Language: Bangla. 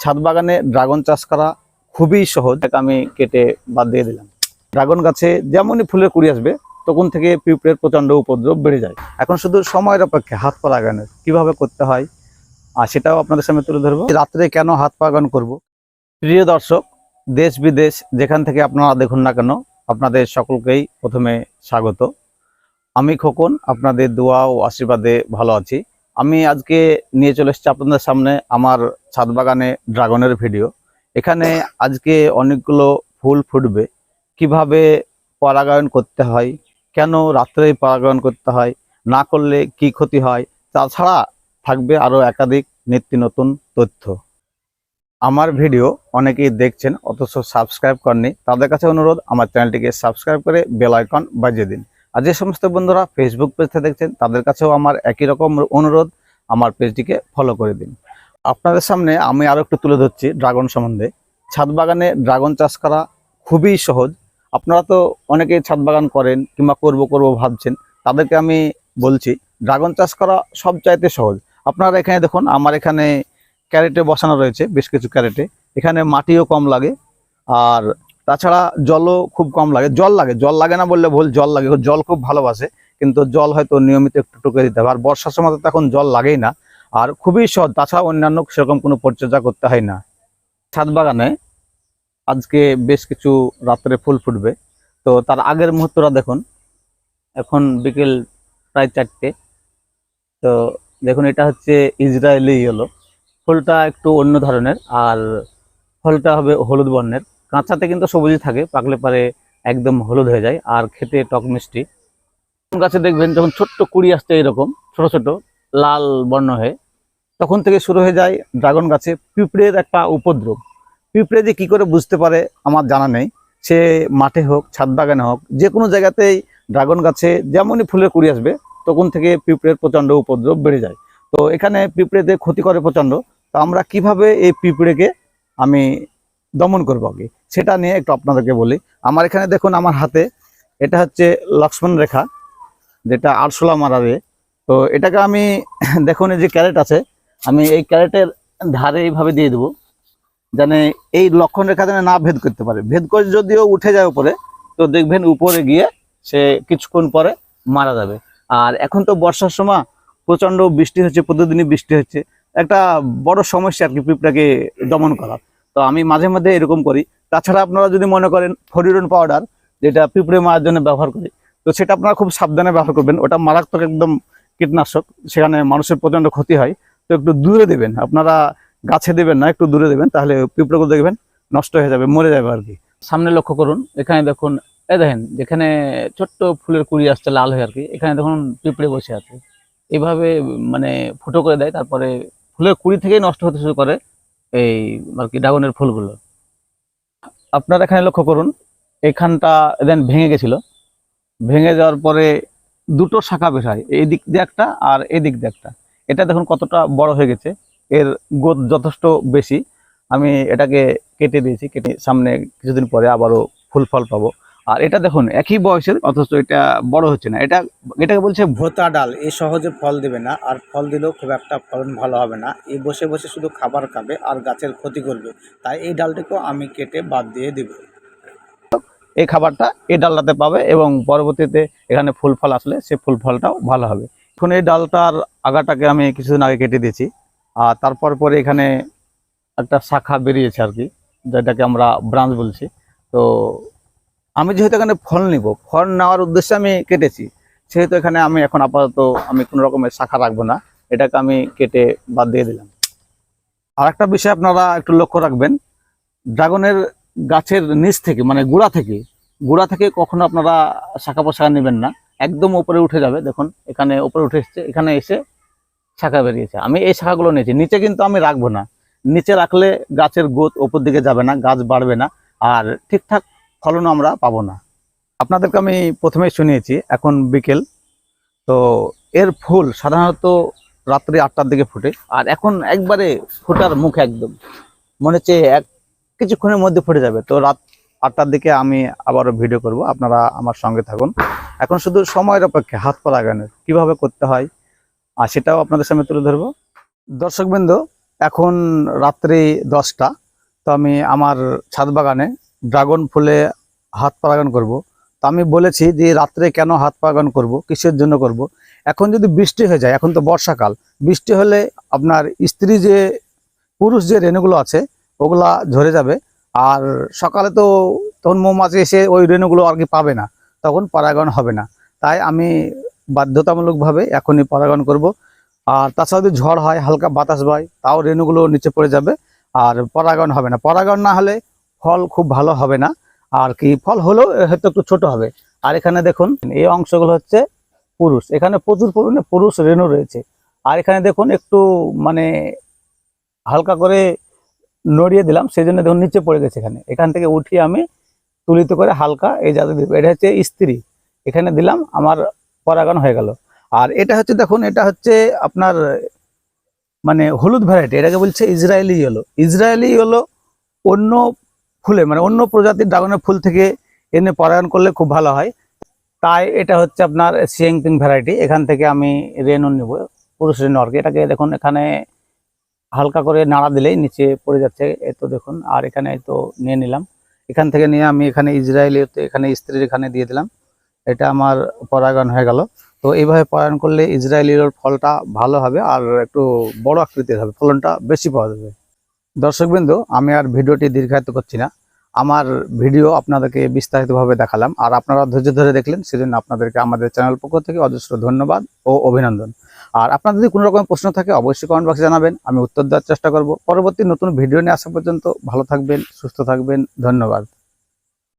ছাদ বাগানে ড্রাগন চাষ করা খুবই সহজ। আমি কেটে বাদ দিয়ে দিলাম। ড্রাগন গাছে যেমনই ফুলের কুড়ি আসবে, তখন থেকে পিঁপড়ের প্রচণ্ড উপদ্রব বেড়ে যায়। এখন শুধু সময়ের অপেক্ষা হাত পা লাগানোর কীভাবে করতে হয়, আর সেটাও আপনাদের সামনে তুলে ধরবো। রাত্রে কেন হাত পা লাগানো করব? প্রিয় দর্শক, দেশ বিদেশ, যেখান থেকে আপনারা দেখুন না কেন, আপনাদের সকলকেই প্রথমে স্বাগত। আমি খোকন, আপনাদের দোয়া ও আশীর্বাদে ভালো আছি। আমি আজকে নিয়ে চলে এসেছি আপনাদের সামনে আমার ছাদ বাগানে ড্রাগনের ভিডিও। এখানে আজকে অনেকগুলো ফুল ফুটবে। কীভাবে পরাগায়ন করতে হয়? কেন রাত্রে পরাগায়ন করতে হয়? না করলে কি ক্ষতি হয়? তাছাড়া থাকবে আরও একাধিক নিত্য নতুন তথ্য। আমার ভিডিও অনেকেই দেখছেন, অথচ সাবস্ক্রাইব করেননি। তাদের কাছে অনুরোধ, আমার চ্যানেলটিকে সাবস্ক্রাইব করে বেল আইকন বাজিয়ে দিন। আর যে সমস্ত বন্ধুরা ফেসবুক পেজ থেকে দেখছেন, তাদের কাছেও আমার একই রকম অনুরোধ, আমার পেজটিকে ফলো করে দিন। আপনাদের সামনে আমি আরও একটু তুলে ধরছি ড্রাগন সম্বন্ধে। ছাদ বাগানে ড্রাগন চাষ করা খুবই সহজ। আপনারা তো অনেকেই ছাদ বাগান করেন কিংবা করব করব ভাবছেন, তাদেরকে আমি বলছি, ড্রাগন চাষ করা সবচাইতে সহজ। আপনারা এখানে দেখুন, আমার এখানে ক্যারেটে বসানো রয়েছে, বেশ কিছু ক্যারেটে। এখানে মাটিও কম লাগে, আর তাছাড়া জলও খুব কম লাগে। জল লাগে জল লাগে না বললে ভুল, জল লাগে। জল খুব ভালোবাসে, কিন্তু জল হয়তো নিয়মিত একটু টুকে দিতে হবে। আর বর্ষার সময় তো এখন জল লাগেই না। আর খুবই সহজ, তাছাড়া অন্যান্য সেরকম কোনো পরিচর্যা করতে হয় না। ছাদ বাগানে আজকে বেশ কিছু রাত্রে ফুল ফুটবে। তো তার আগের মুহূর্তটা দেখুন। এখন বিকেল প্রায় চারটে। তো দেখুন, এটা হচ্ছে ইসরায়েলি ইয়েলো ফুলটা একটু অন্য ধরনের, আর ফলটা হবে হলুদ বর্ণের। কাঁচাতে কিন্তু সবুজই থাকে, পাকলে পারে একদম হলুদ হয়ে যায়, আর খেতে টক মিষ্টি। গাছে দেখবেন যখন ছোট্ট কুড়ি আসছে এরকম, ছোট ছোট, লাল বর্ণ হয়ে, তখন থেকে শুরু হয়ে যায় ড্রাগন গাছে পিঁপড়ের একটা উপদ্রব। পিঁপড়ে যে কী করে বুঝতে পারে আমার জানা নেই। সে মাঠে হোক, ছাদ বাগানে হোক, যে কোনো জায়গাতেই ড্রাগন গাছে যেমনই ফুলের কুড়ি আসবে, তখন থেকে পিঁপড়ের প্রচণ্ড উপদ্রব বেড়ে যায়। তো এখানে পিঁপড়েদের ক্ষতি করে প্রচণ্ড। তো আমরা কীভাবে এই পিঁপড়েকে আমি দমন করব আগে। সেটা নিয়ে একটু আপনাদেরকে বলি। আমার এখানে দেখুন, আমার হাতে এটা হচ্ছে লক্ষ্মণ রেখা, যেটা আরশোলা মারাবে তো এটাকে আমি দেখুন, এই যে ক্যারেট আছে, আমি এই ক্যারেটের ধারে এইভাবে দিয়ে দেবো, যেন এই লক্ষণ রেখা যেন না ভেদ করতে পারে। ভেদ করে যদিও উঠে যায় উপরে, তো দেখবেন উপরে গিয়ে সে কিছুক্ষণ পরে মারা যাবে। আর এখন তো বর্ষার সময়, প্রচণ্ড বৃষ্টি হচ্ছে, প্রতিদিনই বৃষ্টি হচ্ছে। একটা বড় সমস্যা আর কি, পিঁপড়াকে দমন করা আমি মাঝে মাঝে এরকম করি। তাছাড়া আপনারা যদি মনে করেন ফরিডন পাউডার, যেটা পিঁপড়ে মারার জন্য ব্যবহার করি, তো সেটা আপনারা খুব সাবধানে ব্যবহার করবেন। ওটা মারাত্মক একদম কীটনাশক, সেখানে মানুষের প্রচণ্ড ক্ষতি হয়। তো একটু দূরে দেবেন, আপনারা গাছে দেবেন না, একটু দূরে দেবেন, তাহলে পিঁপড়েগুলো দেখবেন নষ্ট হয়ে যাবে, মরে যাবে আর কি। সামনে লক্ষ্য করুন, এখানে দেখুন এ দেখেন, যেখানে ছোট্ট ফুলের কুড়ি আসছে লাল হয়ে আর কি, এখানে দেখুন পিঁপড়ে বসে আছে। এইভাবে মানে ফুটো করে দেয়, তারপরে ফুলের কুড়ি থেকেই নষ্ট হতে শুরু করে। এই আর কি ড্রাগনের ফুলগুলো। আপনারা এখানে লক্ষ্য করুন, এখানটা দেন ভেঙে গেছিল। ভেঙে যাওয়ার পরে দুটো শাখা বের হয়, এই দিক দিয়ে একটা আর এই দিক দিয়ে একটা। এটা দেখুন কতটা বড় হয়ে গেছে, এর গোদ যথেষ্ট বেশি। আমি এটাকে কেটে দিয়েছি, কেটে সামনে কিছুদিন পরে আবারও ফুল ফল পাবো। আর এটা দেখুন, একই বয়সের, অথচ এটা বড় হচ্ছে না। এটা, এটাকে বলছে ভোতা ডাল। এ সহজে ফল দেবে না, আর ফল দিলেও খুব একটা ফলন ভালো হবে না। এ বসে বসে শুধু খাবার খাবে আর গাছের ক্ষতি করবে। তাই এই ডালটিকেও আমি কেটে বাদ দিয়ে দিব। এই খাবারটা এই ডালটাতে পাবে এবং পরবর্তীতে এখানে ফুল ফল আসলে সে ফুল ফলটাও ভালো হবে। এখন এই ডালটার আগাটাকে আমি কিছুদিন আগে কেটে দিয়েছি। আর তারপর পরে এখানে একটা শাখা বেরিয়েছে আর কি, যেটাকে আমরা ব্রাঞ্চ বলছি। তো আমি যেহেতু এখানে ফল নিব, ফল নেওয়ার উদ্দেশ্যে আমি কেটেছি। সেহেতু এখানে আমি এখন আপাতত আমি কোনো রকমের শাখা রাখব না, এটাকে আমি কেটে বাদ দিয়ে দিলাম। আর একটা বিষয় আপনারা একটু লক্ষ্য রাখবেন, ড্রাগনের গাছের নিচ থেকে মানে গুড়া থেকে গুড়া থেকে কখনো আপনারা শাখা পোশাখা নেবেন না, একদম উপরে উঠে যাবে, দেখুন, এখানে উপরে উঠে এসছে, এখানে এসে শাখা বেরিয়েছে। আমি এই শাখাগুলো নিয়েছি, নিচে কিন্তু আমি রাখব না। নিচে রাখলে গাছের গোত ওপর দিকে যাবে না, গাছ বাড়বে না, আর ঠিকঠাক ফলনও আমরা পাবো না। আপনাদেরকে আমি প্রথমেই শুনিয়েছি, এখন বিকেল। তো এর ফুল সাধারণত রাত্রি আটটার দিকে ফুটে, আর এখন একবারে ফোটার মুখ একদম। মনে হচ্ছে এক কিছুক্ষণের মধ্যে ফুটে যাবে। তো রাত আটটার দিকে আমি আবারও ভিডিও করব, আপনারা আমার সঙ্গে থাকুন। এখন শুধু সময়ের অপেক্ষা হাত পা লাগানোর, কীভাবে করতে হয়, আর সেটাও আপনাদের সামনে তুলে ধরবো। দর্শকবৃন্দ, এখন রাত্রি দশটা। তো আমি আমার ছাদ বাগানে ড্রাগন ফুলে হাত পারাগান করব। তো আমি বলেছি যে রাত্রে কেন হাত পারাগান করব, কিসের জন্য করব? এখন যদি বৃষ্টি হয়ে যায়, এখন তো বর্ষাকাল, বৃষ্টি হলে আপনার স্ত্রী যে পুরুষ যে রেণুগুলো আছে, ওগুলা ঝরে যাবে। আর সকালে তো তখন মৌমাছি এসে ওই রেণুগুলো আর কি পাবে না, তখন পরাগায়ন হবে না। তাই আমি বাধ্যতামূলকভাবে এখনই পরাগায়ন করব। আর তাছাড়া যদি ঝড় হয়, হালকা বাতাস বয়, তাও রেণুগুলো নিচে পড়ে যাবে, আর পরাগায়ন হবে না। পরাগায়ন না হলে ফল খুব ভালো হবে না। আর কি ফল হলেও হয়তো একটু ছোট হবে। আর এখানে দেখুন, এই অংশগুলো হচ্ছে পুরুষ। এখানে প্রচুর পরিমাণে পুরুষ রেণু রয়েছে। আর এখানে দেখুন, একটু মানে হালকা করে নড়িয়ে দিলাম সেই জন্য দেখুন নিচে পড়ে গেছে এখানে। এখান থেকে উঠিয়ে আমি তুলিত করে হালকা এই জায়গায় দিব। এটা হচ্ছে স্ত্রী এখানে দিলাম, আমার পরাগায়ন হয়ে গেল। আর এটা হচ্ছে, দেখুন, এটা হচ্ছে আপনার মানে হলুদ ভ্যারাইটি এটাকে বলছে ইসরায়েলি ইয়েলো ইসরায়েলি ইয়েলো অন্য ফুলে মানে অন্য প্রজাতির ড্রাগনের ফুল থেকে এনে পরাগায়ন করলে খুব ভালো হয়। তাই এটা হচ্ছে আপনার সিয়াংপিং ভ্যারাইটি এখান থেকে আমি রেনু নিব, পুরুষ রেনু আর এটাকে দেখুন, এখানে হালকা করে নাড়া দিলেই নিচে পড়ে যাচ্ছে এই তো দেখুন। আর এখানে তো নিয়ে নিলাম। এখান থেকে নিয়ে আমি এখানে ইসরায়েলি এখানে স্ত্রীর এখানে দিয়ে দিলাম। এটা আমার পরাগায়ন হয়ে গেল। তো এইভাবে পরায়ণ করলে ইসরায়েলির ফলটা ভালো হবে, আর একটু বড় আকৃতির হবে। ফলনটা বেশি পাওয়া যাবে। দর্শকবৃন্দ, আমি আর ভিডিওটি দীর্ঘায়িত করছি না। আমার ভিডিও আপনাদেরকে বিস্তারিতভাবে দেখালাম আর আপনারা ধৈর্য ধরে দেখলেন, সেজন্য আপনাদেরকে আমাদের চ্যানেল পক্ষ থেকে অজস্র ধন্যবাদ ও অভিনন্দন। আর আপনাদের যদি কোনো রকম প্রশ্ন থাকে, অবশ্যই কমেন্ট বক্সে জানাবেন, আমি উত্তর দেওয়ার চেষ্টা করব। পরবর্তী নতুন ভিডিও নিয়ে আসা পর্যন্ত ভালো থাকবেন, সুস্থ থাকবেন, ধন্যবাদ।